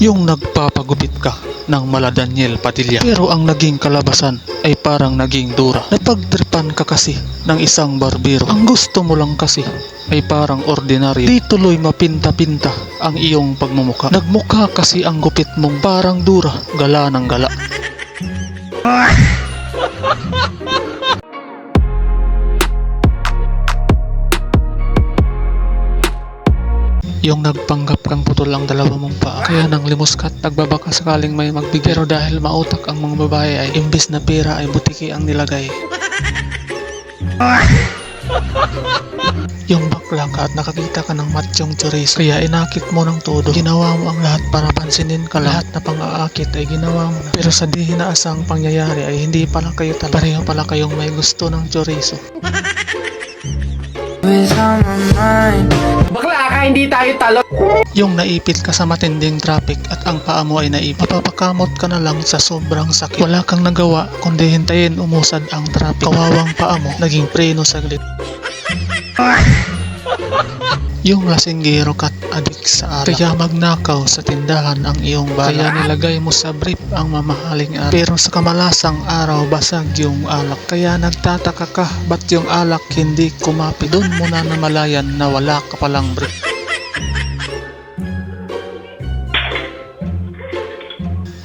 Yung nagpapagupit ka ng mala Daniel Padilla. Pero ang naging kalabasan ay parang naging dura. Napagtripan ka kasi ng isang barbero. Ang gusto mo lang kasi ay parang ordinaryo. Di tuloy mapinta-pinta ang iyong pagmumuka. Nagmukha kasi ang gupit mong parang dura, gala ng gala. Yung nagpanggap kang putol ang dalawa mong paa. Kaya nang limuskat, nagbabaka sakaling may magbigay. Pero dahil mautak ang mga babae ay imbes na pera ay butiki ang nilagay. Yung bakla ka at nakakita ka ng matchong chorizo. Kaya inakit mo ng todo. Ginawa mo ang lahat para pansinin ka. Lahat na pang-aakit ay ginawa mo na. Pero sa di hinaasang pangyayari ay hindi pala kayo talaga. Pareho pala kayong may gusto ng chorizo. Bakla hindi tayo talo. Yung naipit ka sa matinding traffic at ang paa mo ay naipit. Mapapakamot ka na lang sa sobrang sakit. Wala kang nagawa kundi hintayin umusad ang traffic. Kawawang paa mo naging preno saglit. Yung lasinggero kat adik sa alak. Kaya magnakaw sa tindahan ang iyong bala. Kaya nilagay mo sa brief ang mamahaling alak. Pero sa kamalasang araw basag yung alak. Kaya nagtataka ka ba't yung alak hindi kumapi. Doon mo na namalayan na wala ka palang brief.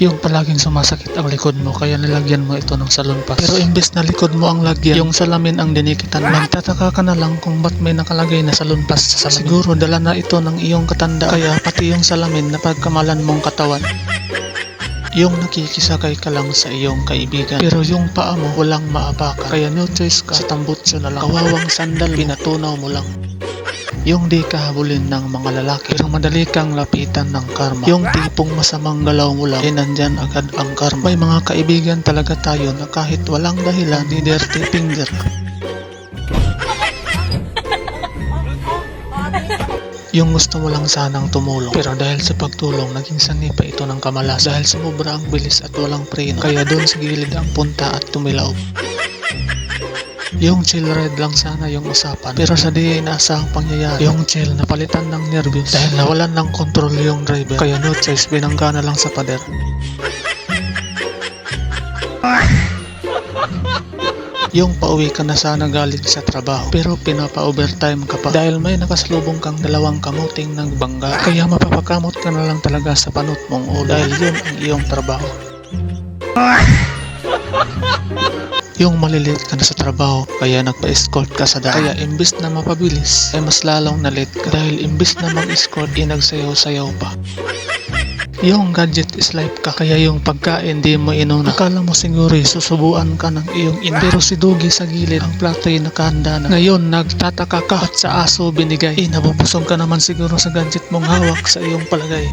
Yung palaging sumasakit ang likod mo kaya nilagyan mo ito ng salonpas. Pero imbes na likod mo ang lagyan, yung salamin ang dinikitan. Magtataka ka na lang kung ba't may nakalagay na salonpas sa salamin. Siguro dala na ito ng iyong katanda kaya pati yung salamin na pagkamalan mong katawan. Yung nakikisakay ka lang sa iyong kaibigan. Pero yung paa mo walang maapakan. Kaya no choice ka sa tambutso na lang. Kawawang sandal, pinatunaw mo lang. Yung di ka habulin ng mga lalaki pero madali kang lapitan ng karma. Yung tipong masamang galaw mo lang, eh nandyan agad ang karma. May mga kaibigan talaga tayo na kahit walang dahilan, ni dirty finger. Yung gusto mo lang sanang tumulong pero dahil sa pagtulong naging sanhi pa ito ng kamalas dahil sumobra ang bilis at walang preno kaya doon sa gilid ang punta at tumilaw. Yung chill ride lang sana yung usapan. Pero sa di inaasahang pangyayari, yung chill napalitan ng nervyos dahil nawalan ng control yung driver. Kaya no choice, binangga na lang sa pader. Yung pauwi ka na sana galing sa trabaho pero pinapa-overtime ka pa dahil may nakasalubong kang dalawang kamuting nagbangga kaya mapapakamot ka na lang talaga sa panot mong ulo dahil yun ang iyong trabaho. Yung malilit ka na sa trabaho kaya nagpa-escort ka sa daan. Kaya imbis na mapabilis ay mas lalong nalit ka dahil imbis na mag-escort ay nagsayaw-sayaw pa. Yung gadget is life ka kaya yung pagkain di mo inuna. Akala mo siguro susubuan ka ng iyong ina. Pero si Dugi sa gilid ang plato ay nakahanda na. Ngayon nagtataka ka at sa aso binigay. Eh nabubusog ka naman siguro sa gadget mong hawak sa iyong palagay.